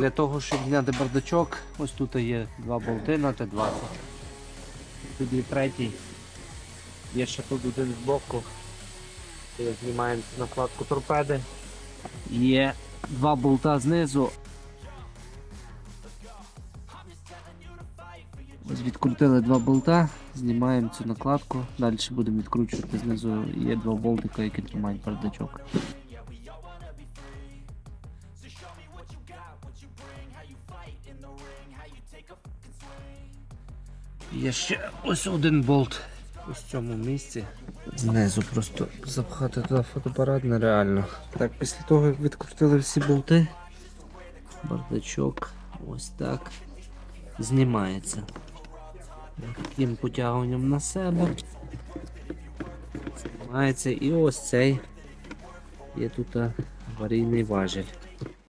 Для того, щоб зняти бардачок, ось тут є два болти на Т20. Тут є третій. Є ще тут один збоку. Е, Знімаємо накладку торпеди. Є два болта знизу. Ось відкрутили два болта, знімаємо цю накладку, далі будемо відкручувати знизу. Є два болтика, які тримають бардачок. Є ще ось один болт ось в цьому місці. Знизу просто запхати туди фотоапарат нереально. Так, після того як відкрутили всі болти, бардачок ось так знімається. Таким потягуванням на себе. Знімається і ось цей є тут аварійний важіль.